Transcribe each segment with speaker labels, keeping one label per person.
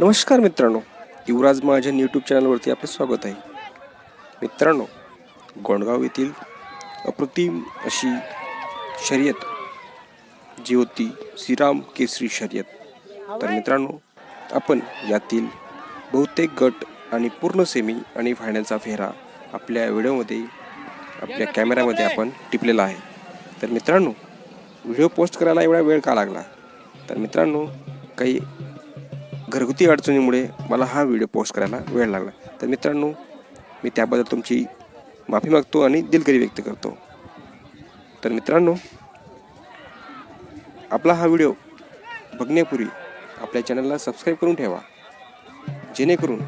Speaker 1: नमस्कार मित्रांनो युवराज महाजन यूट्यूब चॅनलवरती आपले स्वागत आहे. मित्रांनो गोंडगाव येथील अप्रतिम अशी शर्यत जी होती श्रीराम केसरी शर्यत. तर मित्रांनो आपण यातील बहुतेक गट आणि पूर्ण सेमी आणि फायनलचा फेरा आपल्या व्हिडिओमध्ये आपल्या कॅमेऱ्यामध्ये आपण टिपलेला आहे. तर मित्रांनो व्हिडिओ पोस्ट करायला एवढा वेळ का लागला? तर मित्रांनो काही घरगुती अडचणीमुळे मला हा व्हिडिओ पोस्ट करायला वेळ लागला. तर मित्रांनो मी त्याबद्दल तुमची माफी मागतो आणि दिलगिरी व्यक्त करतो. तर मित्रांनो आपला हा व्हिडिओ बघण्यापूर्वी आपल्या चॅनलला सबस्क्राईब करून ठेवा. जेणेकरून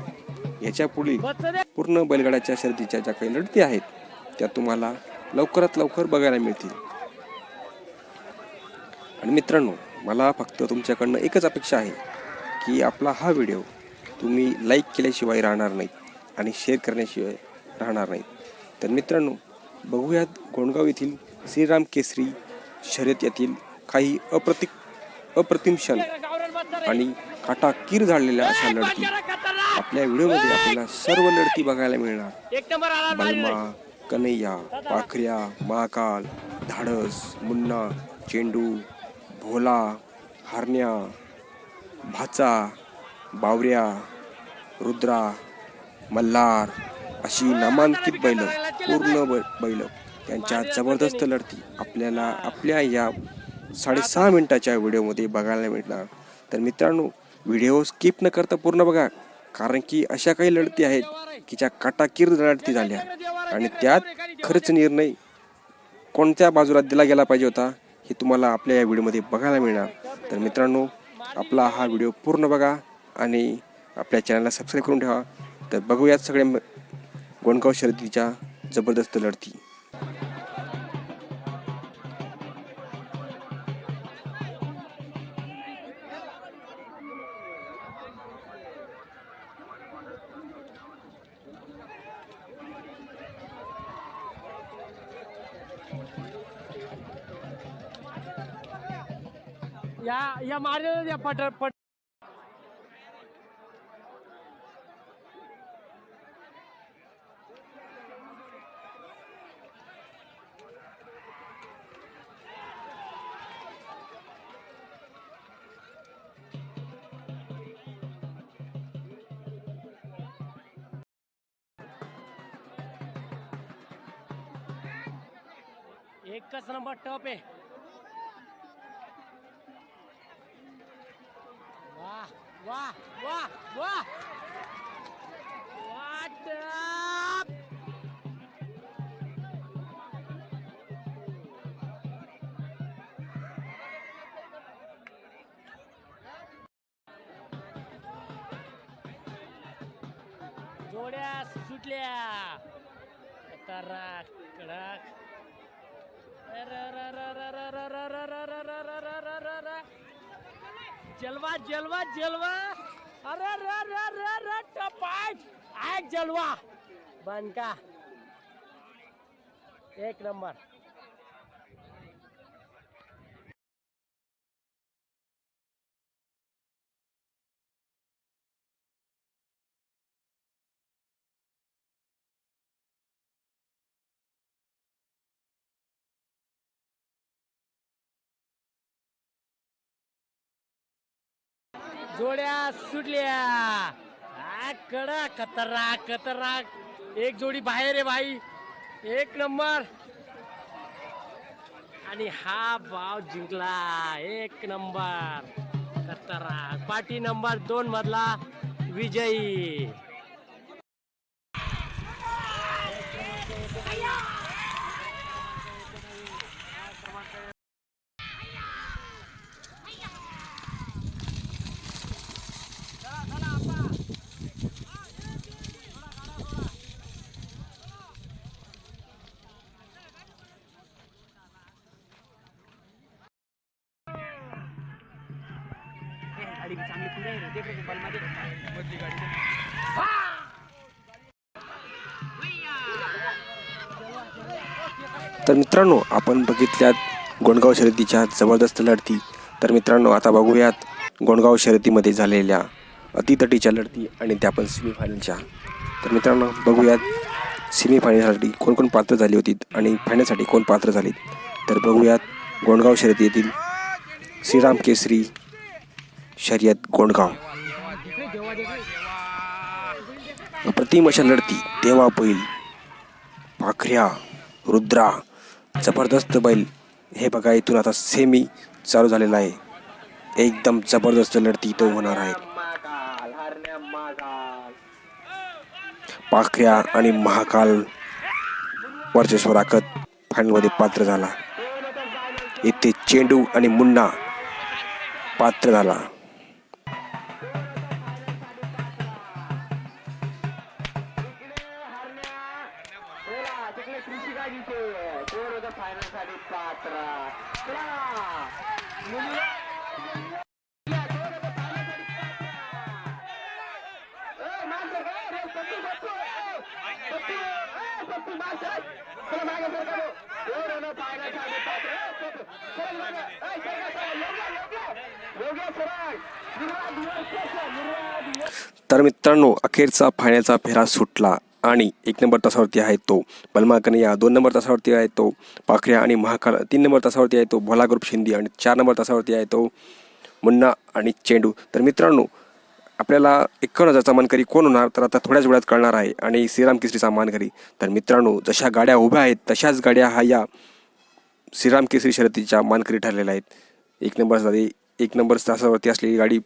Speaker 1: याच्या पुढील पूर्ण बैलगाड्याच्या शर्यतीच्या ज्या काही लढती आहेत त्या तुम्हाला लवकरात लवकर बघायला मिळतील. आणि मित्रांनो मला फक्त तुमच्याकडनं एकच अपेक्षा आहे. की आपला हा व्हिडिओ तुम्ही लाईक केल्याशिवाय राहणार नाहीत आणि शेअर करण्याशिवाय राहणार नाहीत. तर मित्रांनो बघूयात गोंडगाव येथील श्रीराम केसरी शर्यत येथील काही अप्रतिक अप्रतिम क्षण आणि काटाकीर झालेल्या अशा लढती आपल्या व्हिडिओमध्ये आपल्याला सर्व लढती बघायला मिळणार. बलमा कन्हैया पाखऱ्या महाकाल धाडस मुन्ना चेंडू भोला हरण्या भाचा बावऱ्या रुद्रा मल्हार अशी नामांकित बैल पूर्ण बै- बैल. त्यांच्या जबरदस्त लढती आपल्याला आपल्या या साडेसहा मिनिटाच्या व्हिडिओमध्ये बघायला मिळणार. तर मित्रांनो व्हिडिओ स्किप न करता पूर्ण बघा कारण की अशा काही लढती आहेत की ज्या काटाकीर लढती झाल्या. आणि त्यात खर्च निर्णय कोणत्या बाजूला दिला गेला पाहिजे होता हे तुम्हाला आपल्या या व्हिडिओमध्ये बघायला मिळणार. तर मित्रांनो आपला हा व्हिडिओ पूर्ण बघा आणि आपल्या चॅनलला सबस्क्राईब करून ठेवा. तर बघूयात सगळ्या गोंडगाव शर्यतीच्या जबरदस्त लढती.
Speaker 2: या या मार्गाला या पट पट. एकच नंबर टप आहे. वाह वाह वाह वाह What up? जोड्या सुटल्या तराक कडक जलवा जलवा जलवा. अरे अरे अरे अरे अरे टपाट आय जलवा. बनका. एक नंबर. जोड्या सुटल्या. आ, कडा खतरनाक खतरनाक एक जोडी बाहेर आहे भाई एक नंबर. आणि हा भाव जिंकला. एक नंबर. खतरनाक पाटी नंबर दोन मधला विजयी.
Speaker 1: तर मित्रांनो आपण बघितल्यात गोंडगाव शर्यतीच्या जबरदस्त लढती. तर मित्रांनो आता बघूयात गोंडगाव शर्यतीमध्ये झालेल्या अतितटीच्या लढती आणि त्या पण सेमीफायनलच्या तर मित्रांनो बघूयात सेमीफायनलसाठी कोण कोण पात्र झाली होती आणि फायनलसाठी कोण पात्र झाले तर बघूयात गोंडगाव शर्यती येथील श्रीराम केसरी शर्यत गोंडगाव. अप्रतिम अशा लढती देवा बैल पाखऱ्या रुद्रा जबरदस्त बैल. हे बघा इथून आता सेमी चालू झालेला आहे. एकदम जबरदस्त लढती तो होणार आहे. पाखऱ्या आणि महाकाल वर्चस्व राखत फायनलमध्ये पात्र झाला. इथे चेंडू आणि मुन्ना पात्र झाला. तर मित्रांनो अखेरचा फायनलचा फेरा सुटला. आणि एक नंबर तासावरती आहे तो. बलमा कन्हैया दोन नंबर तासावरती आहे तो. पाखऱ्या आणि महाकाल तीन नंबर तासावरती आहे तो. भोला ग्रुप शिंदे आणि चार नंबर तासावरती आहे तो. मुन्ना आणि चेंडू. तर मित्रांनो आपल्याला एकावन्न हजारचा मानकरी कोण होणार? तर आता थोड्याच वेळात कळणार आहे. आणि श्रीराम केसरीचा मानकरी. तर मित्रांनो जशा गाड्या उभ्या आहेत तशाच गाड्या हा या श्रीराम केसरी शर्यतीच्या मानकरी ठरलेल्या आहेत. एक नंबर एक नंबर तासावरती असलेली गाडी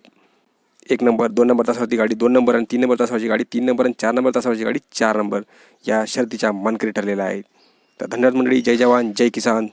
Speaker 1: एक नंबर दोन नंबर तासावरची गाडी दोन नंबर आणि तीन नंबर तासावरची गाडी तीन नंबर आणि चार नंबर तासावरची गाडी चार नंबर या शर्तीच्या मानकरी ठरलेल्या आहेत. तर धन्यवाद मंडळी जय जवान जय किसान.